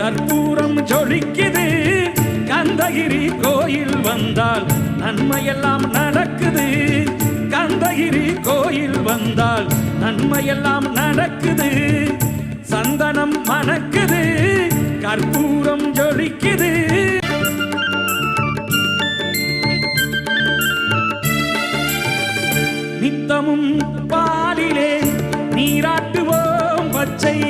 கற்பூரம் ஜொலிக்குது. கந்தகிரி கோயில் வந்தால் நன்மையெல்லாம் நடக்குது. கந்தகிரி கோயில் வந்தால் நன்மையெல்லாம் நடக்குது. சந்தனம் மணக்குது. கற்பூரம் ஜொலிக்குது. நித்தமும் பாலிலே நீராட்டுவோம் பச்சை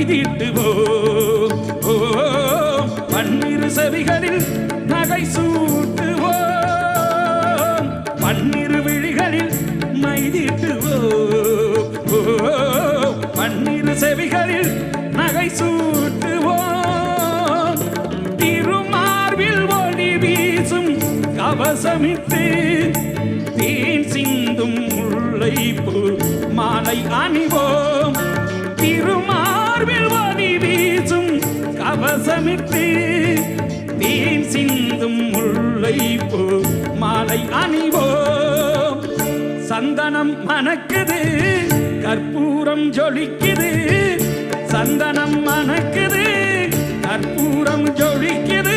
மைதீட்டுவோம் ஓ பன்னிரு செவிகளில் நகை சூட்டுவோம். பன்னிரு விழிகளில் மைதீட்டுவோம். ஓ பன்னிரு செவிகளில் நகை சூட்டுவோம். திருமார்பில் ஒளி வீசும் கவசமிட்டு தேன் சிந்தும் முல்லை போல் மாலை அணிவோம். அணிவோம் சந்தனம் மணக்குது கற்பூரம் ஜொலிக்குது. சந்தனம் மணக்குது கற்பூரம் ஜொலிக்குது.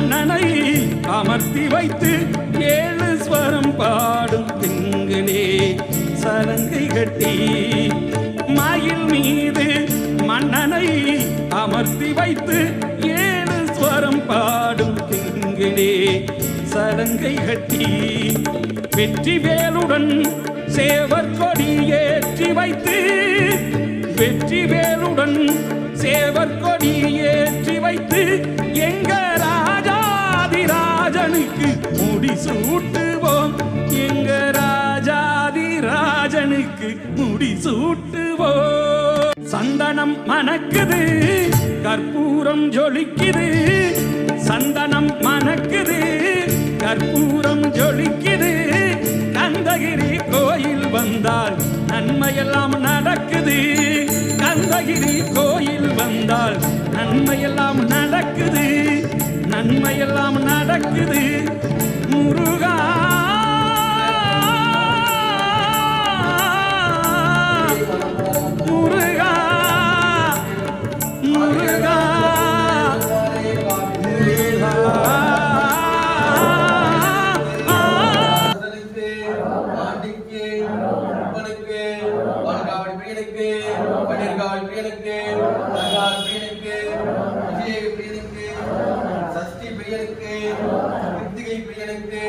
மன்னனை அமர்த்தி வைத்து ஏழு ஸ்வரம் பாடும் திங்கனே சலங்கை கட்டி மயில் மீது மன்னனை அமர்த்தி வைத்து ஏழு ஸ்வரம் பாடும் திங்கனே சலங்கை கட்டி வெற்றி வேலுடன் சேவர் கொடி ஏற்றி வைத்து வெற்றி வேலுடன் சேவர் கொடி ஏற்றி வைத்து எங்கள் ராஜனுக்கு முடி சூட்டுவோம். எங்க ராஜாதி ராஜனுக்கு முடி சூட்டுவோம். சந்தனம் மணக்குது கற்பூரம் ஜொலிக்குது. சந்தனம் மணக்குது கற்பூரம் ஜொலிக்குது. கந்தகிரி கோயில் வந்தால் நன்மையெல்லாம் நடக்குது. கந்தகிரி கோயில் வந்தால் நன்மையெல்லாம் நடக்குது. ஆண்டிக்கு, அப்பனுக்கு, முருகா. முருகா முருகா. பிரியனுக்கு, அலங்கார பிரியனுக்கு, விஜய பிரியனுக்கு, பிரியனுக்கு, கிருத்திகை பிரியனுக்கு,